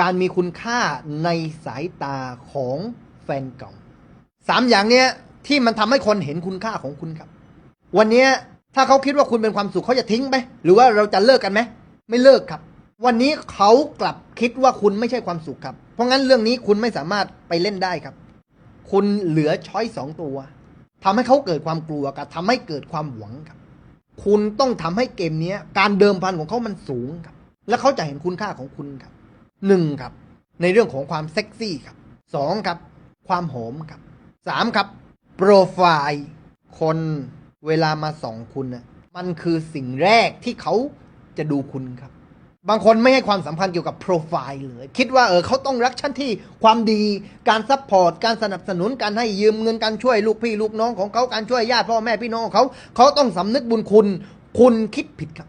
การมีคุณค่าในสายตาของแฟนเก่าสามอย่างเนี้ยที่มันทำให้คนเห็นคุณค่าของคุณครับ วันเนี้ยถ้าเขาคิดว่าคุณเป็นความสุขเขาจะทิ้งไหมหรือว่าเราจะเลิกกันไหมไม่เลิกครับ วันนี้เขากลับคิดว่าคุณไม่ใช่ความสุขครับ เพราะงั้นเรื่องนี้คุณไม่สามารถไปเล่นได้ครับ คุณเหลือช้อยสองตัวทำให้เขาเกิดความกลัวกับทำให้เกิดความหวังครับ คุณต้องทำให้เกมนี้การเดิมพันของเขามันสูงครับ แล้วเขาจะเห็นคุณค่าของคุณครับ หนึ่งครับ ในเรื่องของความเซ็กซี่ครับสองครับ ความหอมครับสามครับ โปรไฟล์คนเวลามาส่องคุณน่ะมันคือสิ่งแรกที่เขาจะดูคุณครับ บางคนไม่ให้ความสำคัญเกี่ยวกับโปรไฟล์เลย คิดว่าเออเขาต้องรักฉันที่ความดี การซัพพอร์ต การสนับสนุน การให้ยืมเงิน การช่วยลูกพี่ลูกน้องของเขา การช่วยญาติพ่อแม่พี่น้องของเขา เขาต้องสำนึกบุญคุณ คุณคิดผิดครับ